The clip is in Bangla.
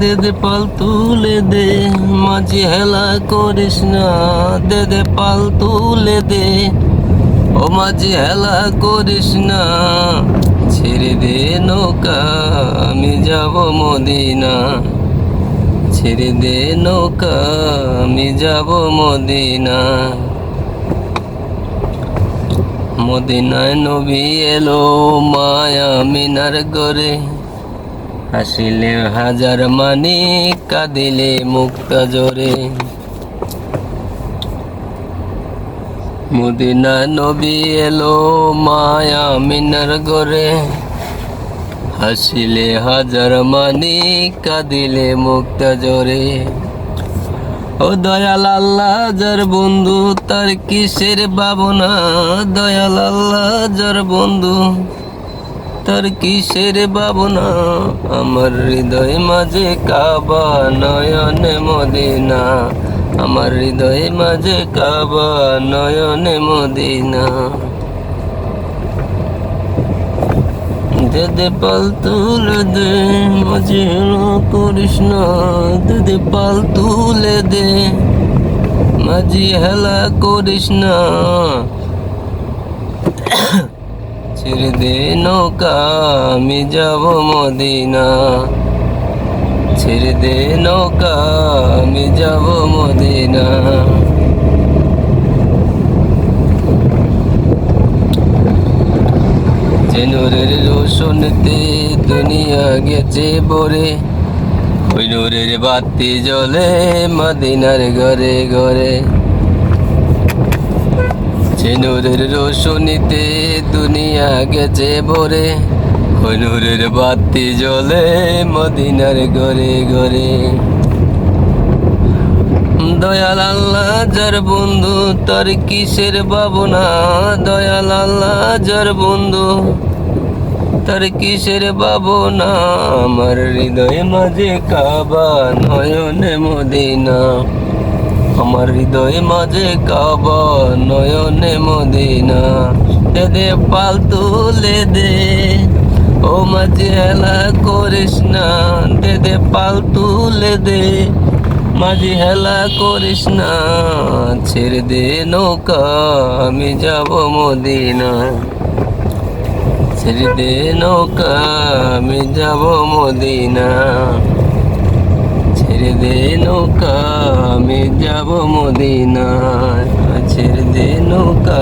দে দে পাল তুলে দে, মাঝি হেলা করিস না। দে দে পাল তুলে দে, ও মাঝি হেলা করিস না। ছেড়ে দে নৌকা, আমি যাব মদিনা। ছেড়ে দে নৌকা, আমি যাব মদিনা। মদিনায় নবী এলো মায়া মিনার গরে হাসিলে হাজার মানি, কাঁদিলে মুক্তা জোরে। মদিনা নবী এলো মায়া মিনার গরে হাসিলে হাজার মানি, কাঁদিলে মুক্তা জোরে। ও দয়াল আল্লাহ, যার বন্ধু, তার কিসের ভাবনা? দয়াল আল্লাহ, যার বন্ধু। তার কিসের ভাবনা? আমার হৃদয় মাঝে কাবা নয়নে মদিনা। আমার হৃদয় মাঝে কাবা নয়নে মদিনা। দে দে পাল তুলে দে মাঝে করিস না দে দে পাল তুলে দে মাঝি হেলা করিস না ছেড়ে দে নৌকা, আমি যাব মদিনা। ছেড়ে দে নৌকা, আমি যাব মদিনা। যে নূরের রোশনতে দুনিয়া গেছে বরে নূরের বাতি জ্বলে মদিনার ঘরে ঘরে। যে নূরের রোশনীতে দুনিয়া গেছে ভরে। ওই নূরের বাতি জ্বলে মদিনার ঘরে ঘরে। দয়াল আল্লাহ, যার বন্ধু, তার কিসের ভাবনা? দয়াল আল্লাহ, যার বন্ধু, তার কিসের ভাবনা? আমার হৃদয় মাঝে কাবা নয়নে মদিনা। আমার হৃদয় মাঝে কাবা নয়নে মদিনা। দে দে পাল তুলে দে, ও মাঝে হেলা করিস না। দে দে পাল তুলে দে, মাঝে হেলা করিস না। ছেড়ে দে নৌকা, আমি যাব মদিনা। ছেড়ে দে নৌকা, আমি যাব মদিনা। ছেড়ে দে নৌকা আমি যাব মদিনায় ছেড়ে দে নৌকা